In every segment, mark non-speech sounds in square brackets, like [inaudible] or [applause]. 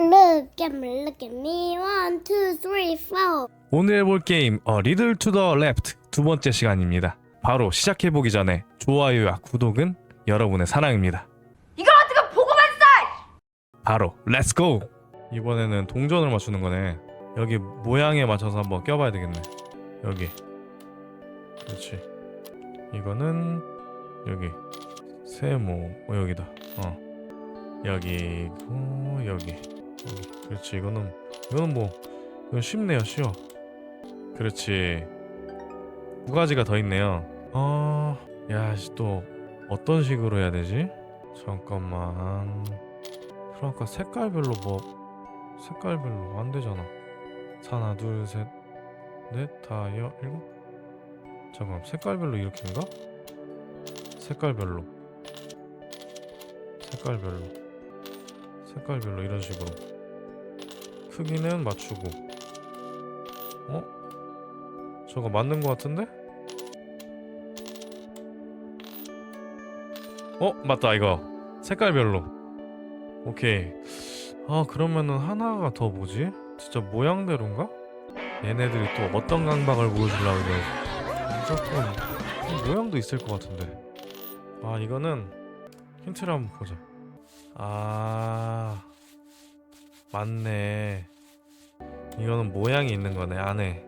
Look at me, look at me. One, two, three, four. 오늘 해볼 게임 어 리들 투더 레프트 두 번째 시간입니다. 바로 시작해 보기 전에 좋아요와 구독은 여러분의 사랑입니다. 이걸 어떻게 보고만 써! 바로 렛츠 고! 이번에는 동전을 맞추는 거네. 여기 모양에 맞춰서 한번 껴봐야 되겠네. 여기. 그렇지. 이거는 여기 세모 어, 여기다. 어 여기고 여기 그렇지. 이거는 이거는 뭐 이건 쉽네요. 쉬워. 그렇지. 두 가지가 더 있네요. 어, 야, 씨, 또 어떤 식으로 해야 되지? 잠깐만. 그러니까 색깔별로 뭐 색깔별로 안 되잖아. 하나, 둘, 셋, 넷, 다, 여, 일곱. 잠깐, 색깔별로 이렇게인가? 색깔별로. 색깔별로. 색깔별로 이런 식으로. 크기는 맞추고. 어? 저거 맞는 거 같은데? 어? 맞다 이거 색깔별로 오케이 아 그러면은 하나가 더 뭐지? 진짜 모양대로인가? 얘네들이 또 어떤 강박을 보여주려고 그래 무조건 모양도 있을 것 같은데 아 이거는 힌트를 한번 보자 아 맞네. 이거는 모양이 있는 거네 안에.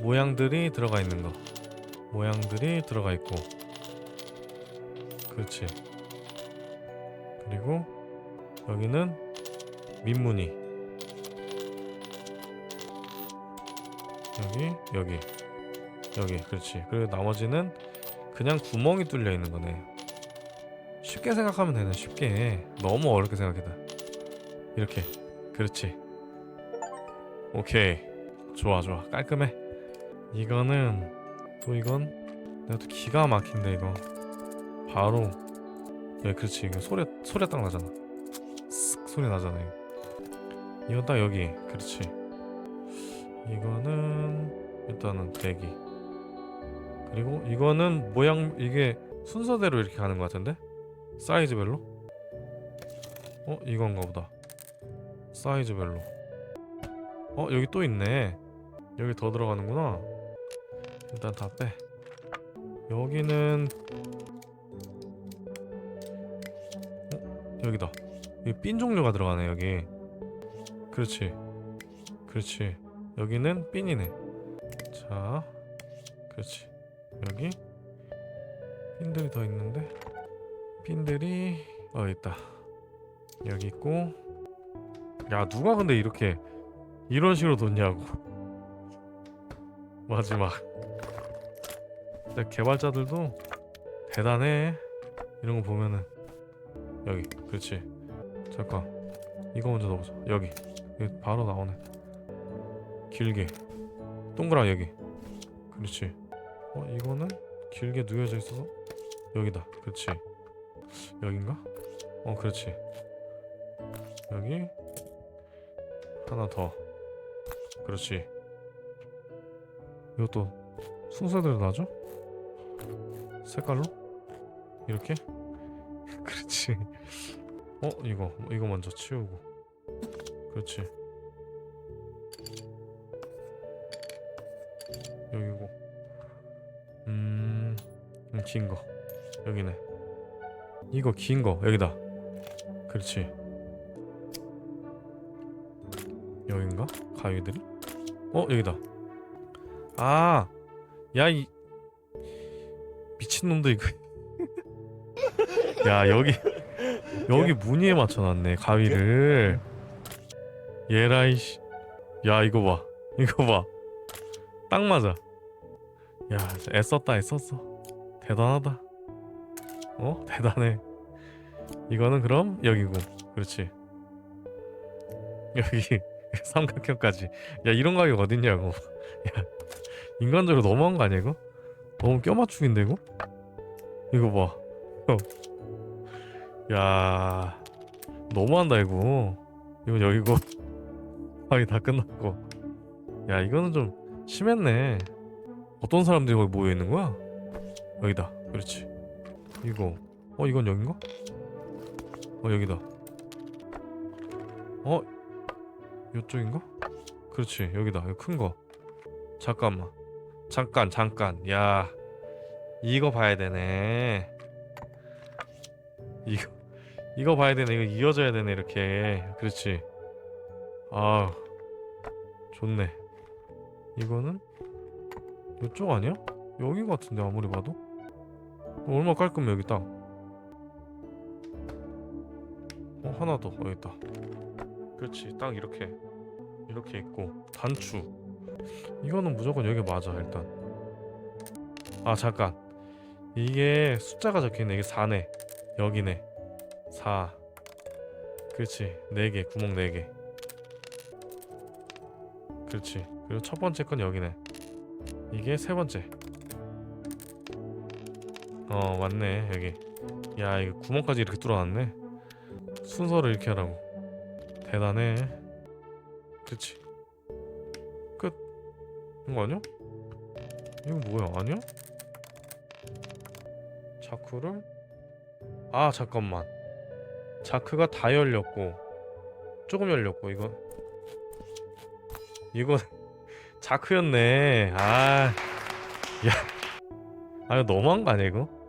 모양들이 들어가 있는 거. 모양들이 들어가 있고. 그렇지. 그리고 여기는 민무늬. 여기 여기. 여기 그렇지. 그리고 나머지는 그냥 구멍이 뚫려 있는 거네 쉽게 생각하면 되네 쉽게. 너무 어렵게 생각해다 이렇게. 그렇지. 오케이. 좋아 좋아. 깔끔해. 이거는 또 이건? 내가 또 기가 막힌데 이거. 바로. 예 그렇지. 이거 소리 소리 딱 나잖아. 쓱 소리 나잖아 이거. 이건 딱 여기. 그렇지. 이거는 일단은 대기. 그리고 이거는 모양 이게 순서대로 이렇게 가는 것 같은데 사이즈별로? 어 이건가 보다. 사이즈별로. 어 여기 또 있네. 여기 더 들어가는구나. 일단 다 빼. 여기는 어? 여기다. 여기 핀 종류가 들어가네 여기. 그렇지. 그렇지. 여기는 핀이네. 자 그렇지. 여기 핀들이 더 있는데 핀들이 어 있다. 여기 있고. 야 누가 근데 이렇게 이런 식으로 뒀냐고. [laughs] 마지막. 근데 개발자들도 대단해. 이런 거 보면은. 여기. 그렇지. 잠깐. 이거 먼저 넣어보자. 여기. 여기 바로 나오네. 길게. 동그라 여기. 그렇지. 어 이거는 길게 누여져 있어서 여기다. 그렇지 여긴가? 어 그렇지. 여기? 하나 더. 그렇지. 이것도 순서대로 나죠? 색깔로? 이렇게? [laughs] 그렇지. 어? 이거. 이거 먼저 치우고. 그렇지. 여기고. 음... 긴 거. 여기네 이거 긴 거 여기다 그렇지 여긴가? 가위들이? 어 여기다 아, 야 이 미친놈들 이거. [laughs] 야 여기 여기 무늬에 맞춰놨네 가위를. 얘라이씨. 야 이거 봐, 이거 봐. 딱 맞아. 야 애썼다 애썼어. 대단하다. 어 대단해. 이거는 그럼 여기고, 그렇지. 여기 [laughs] 삼각형까지. 야 이런 가격 어딨냐고. [laughs] 야 인간적으로 너무한 거 아니야 이거? 너무 껴맞추기인데 이거? 이거 봐. 어. 야 너무한다 이거. 이건 여기고 [laughs] 방이 다 끝났고. 야 이거는 좀 심했네. 어떤 사람들이 거기 모여 있는 거야? 여기다. 그렇지. 이거. 어 이건 여긴가? 어 여기다. 어? 요쪽인가? 그렇지 여기다. 이거 큰거. 잠깐만. 잠깐 잠깐. 야 이거 봐야 되네. 이거 이거 봐야 되네. 이거 이어져야 되네 이렇게. 그렇지. 아 좋네. 이거는? 이쪽 아니야? 여기 같은데 아무리 봐도 얼마 깔끔해 여기 딱 어, 하나 더. 여기 있다. 그렇지. 딱 이렇게. 이렇게 있고. 단추. 이거는 무조건 여기 맞아 일단. 아 잠깐. 이게 숫자가 적혀있네. 이게 4네. 여기네. 4 그렇지. 4개. 구멍 4개. 그렇지. 그리고 첫 번째 건 여기네. 이게 세 번째 어 맞네 여기. 야 이거 구멍까지 이렇게 뚫어놨네. 순서를 이렇게 하라고. 대단해. 그치? 끝. 이거 아니야? 이거 뭐야? 아니야? 자크를? 아 잠깐만. 자크가 다 열렸고 조금 열렸고 이거 이거 [laughs] 자크였네. 아 야. 아 이거 너무한 거 아니야 이거?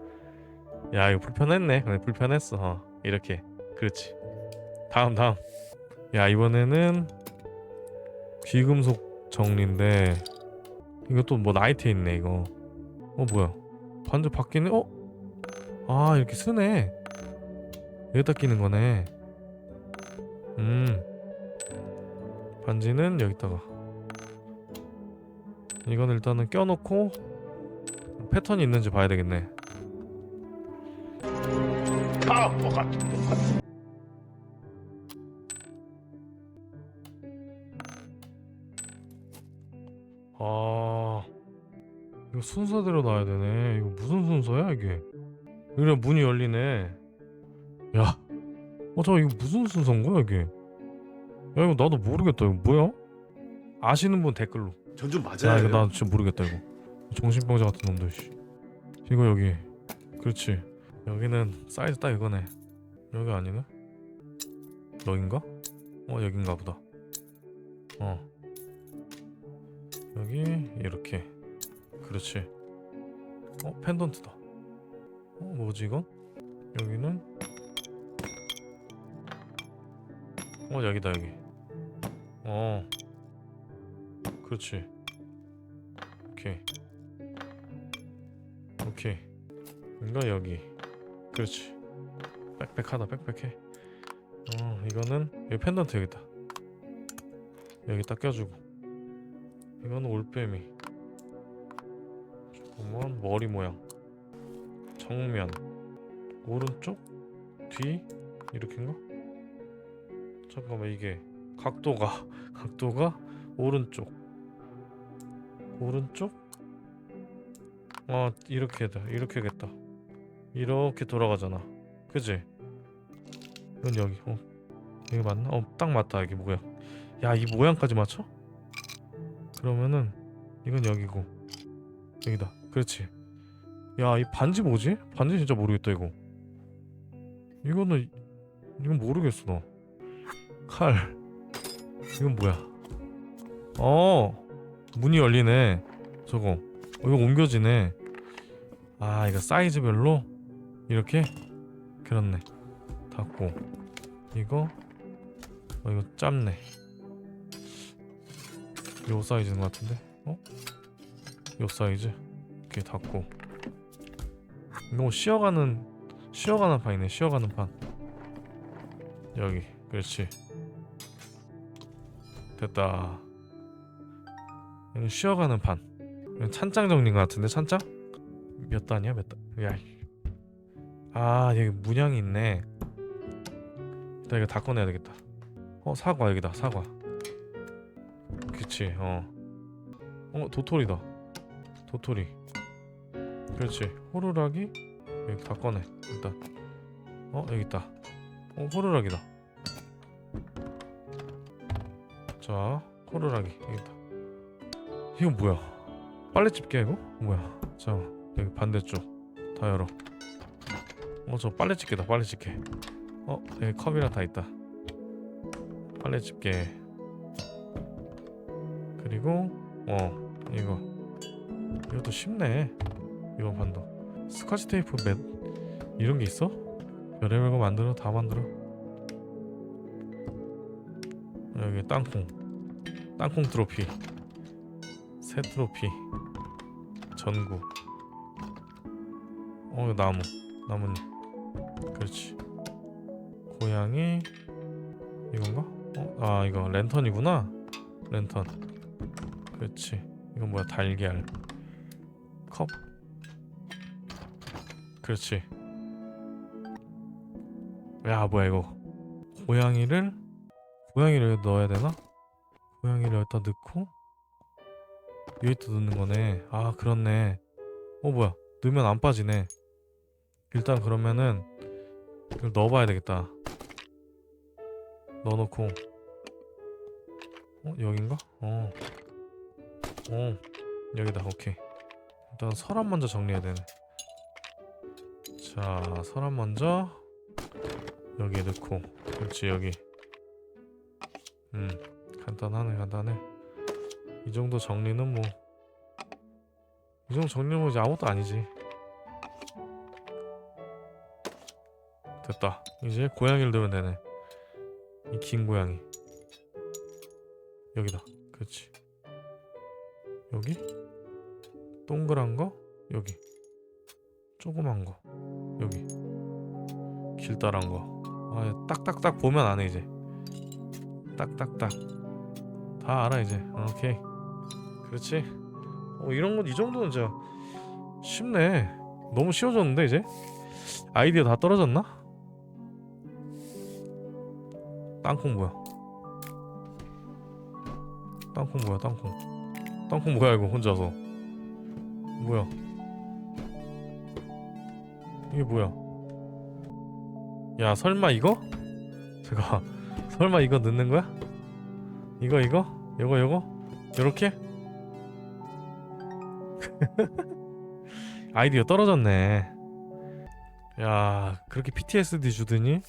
야 이거 불편했네. 그래 불편했어. 어, 이렇게. 그렇지. 다음 다음. 야 이번에는 귀금속 정리인데 또뭐 나이트 있네 이거. 어 뭐야? 반지 바뀌네? 어? 아 이렇게 쓰네. 여기다 끼는 거네. 음. 반지는 여기다가. 이건 일단은 껴놓고 패턴이 있는지 봐야 되겠네 아. 이거 순서대로 놔야 되네. 이거 무슨 순서야 이게? 그래 문이 열리네. 야 어, 잠깐 이거 무슨 순서인 거야 이게? 야 이거 나도 모르겠다. 이거 뭐야? 아시는 분 댓글로. 전좀 야. 이거 나 진짜 모르겠다 이거. 정신병자 같은 놈들 씨. 이거 여기. 그렇지 여기는 사이즈 딱 이거네. 여기 아니네? 여긴가? 어 여긴가 보다. 어. 여기 이렇게. 그렇지. 어 펜던트다. 어 뭐지 이건? 여기는? 어 여기다 여기. 어. 그렇지. 오케이. 오케이. 이거 여기 그렇지. 빽빽하다 빽빽해. 어 이거는 여기 펜던트 여기다. 여기 딱 껴주고. 이거는 올빼미. 잠깐만 머리 모양. 정면. 오른쪽? 뒤? 이렇게인가? 잠깐만 이게 각도가 [laughs] 각도가 오른쪽. 오른쪽? 아 이렇게 다 이렇게겠다 이렇게 돌아가잖아. 그지? 이건 여기 어. 여기 맞나? 어 딱 맞다 여기 모양. 야 이 모양까지 맞춰? 그러면은 이건 여기고 여기다. 그렇지. 야 이 반지 뭐지? 반지 진짜 모르겠다 이거. 이거는 이건 모르겠어 나칼. 이건 뭐야? 어 문이 열리네 저거. 어, 이거 옮겨지네. 아 이거 사이즈별로 이렇게? 그렇네. 닫고. 이거? 어 이거 짧네. 요 사이즈인 것 같은데? 어? 요 사이즈? 이렇게 닫고. 이거 뭐 쉬어가는 쉬어가는 판이네 쉬어가는 판. 여기 그렇지. 됐다. 이건 쉬어가는 판. 찬장 정리인 것 같은데 찬장? 몇 단이야 몇 단? 야, 이- 아 여기 문양이 있네. 일단 이거 다 꺼내야 되겠다. 어 사과 여기다 사과. 그치 어. 어 도토리다. 도토리. 그렇지. 호루라기? 여기 다 꺼내 일단. 어 여기 있다. 어 호루라기다. 자 호루라기 여기 있다. 이거 뭐야? 빨래집게 이거? 뭐야? 자 여기 반대쪽. 다 열어 어저 빨래 집게다 빨래 집게. 어 여기 컵이랑 다 있다. 빨래 집게. 그리고 어 이거. 이것도 쉽네 이번 판도. 스카치 테이프 맷 이런 게 있어? 별의별 거 만들어 다 만들어. 여기 땅콩. 땅콩 트로피. 새 트로피. 전구. 어 나무. 나뭇잎 그렇지. 고양이 이건가? 어? 아 이거 랜턴이구나. 랜턴. 그렇지. 이건 뭐야? 달걀. 컵? 그렇지. 야 뭐야 이거. 고양이를? 고양이를 넣어야 되나? 고양이를 여기다 넣고 여기다 넣는 거네. 아 그렇네. 어 뭐야? 넣으면 안 빠지네 일단 그러면은 이걸 넣어봐야 되겠다. 넣어놓고. 어 여긴가? 어. 어 여기다. 오케이. 일단 서랍 먼저 정리해야 되네. 자 서랍 먼저 여기에 넣고. 그렇지 여기. 음 간단하네 간단해. 이 정도 정리는 뭐. 이 정도 정리는 뭐 이제 아무것도 아니지 됐다. 이제 고양이를 넣으면 되네. 이 긴 고양이. 여기다. 그렇지. 여기? 동그란 거? 여기. 조그만 거? 여기. 길다란 거. 아, 딱딱딱 보면 안해 이제. 딱딱딱. 다 알아 이제. 오케이. 그렇지. 어, 이런 건 이 정도는 진짜 쉽네. 너무 쉬워졌는데 이제? 아이디어 다 떨어졌나? 땅콩 뭐야 땅콩 뭐야 땅콩 땅콩 뭐야 이거 혼자서 뭐야 이게 뭐야 야 설마 이거? 잠깐 [laughs] 설마 이거 넣는 거야? 이거 이거? 요거 요거? 요렇게? [laughs] 아이디어 떨어졌네 야 그렇게 PTSD 주더니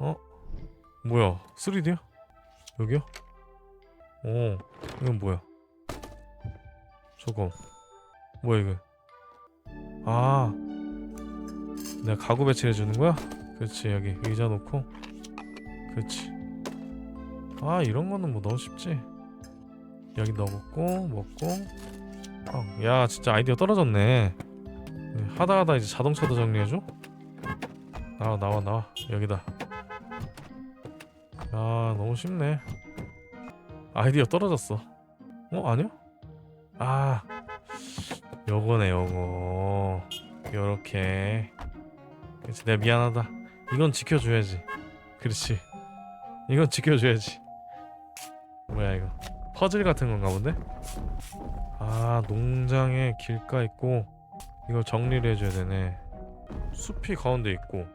어? 뭐야? 3D야? 여기요? 오 이건 뭐야? 저거. 뭐야 이거 아 내가 가구 배치를 해주는 거야? 그렇지 여기. 의자 놓고. 그렇지 아 이런 거는 뭐 너무 쉽지. 여기 넣어먹고 먹고. 어, 야 진짜 아이디어 떨어졌네. 하다 하다 이제 자동차도 정리해줘? 나와 나와 나와. 여기다 야 너무 쉽네. 아이디어 떨어졌어. 어 아니야? 아 요거네 요거. 요렇게. 그렇지 내가 미안하다. 이건 지켜줘야지. 그렇지. 이건 지켜줘야지. 뭐야 이거. 퍼즐 같은 건가 본데? 아 농장에 길가 있고 이거 정리를 해줘야 되네. 숲이 가운데 있고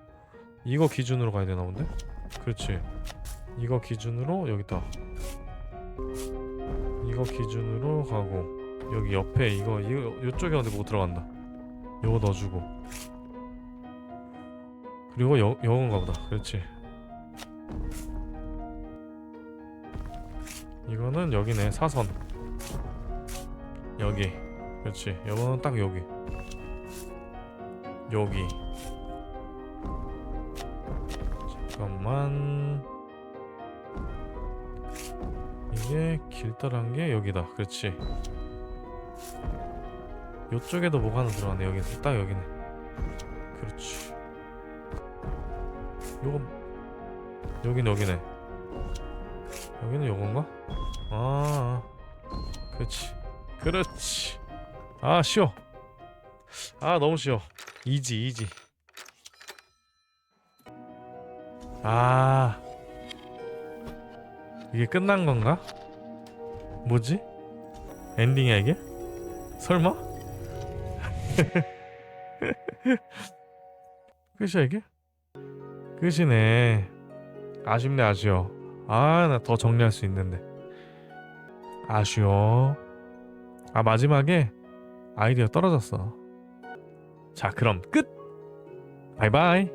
이거 기준으로 가야 되나 본데? 그렇지 이거 기준으로 여기다 이거 기준으로 가고 여기 옆에 이거 이거 이쪽에 근데 뭐 들어간다. 요거 넣어주고. 그리고 여, 요건가 보다. 그렇지. 이거는 여기네. 사선. 여기. 그렇지. 요거는 딱 여기. 여기. 잠깐만 게 길다란 게 여기다. 그렇지. 요쪽에도 뭐가 하나 들어가네. 여기 딱 여기네. 그렇지. 요건 여긴 여기네. 여기는 요건가? 아. 그렇지. 그렇지. 아 쉬워. 아 너무 쉬워. 이지 이지. 아 이게 끝난 건가? 뭐지? 엔딩이야 이게? 설마? [laughs] 끝이야 이게? 끝이네 아쉽네 아쉬워 아 나 더 정리할 수 있는데 아쉬워 아 마지막에 아이디어 떨어졌어 자 그럼 끝 바이바이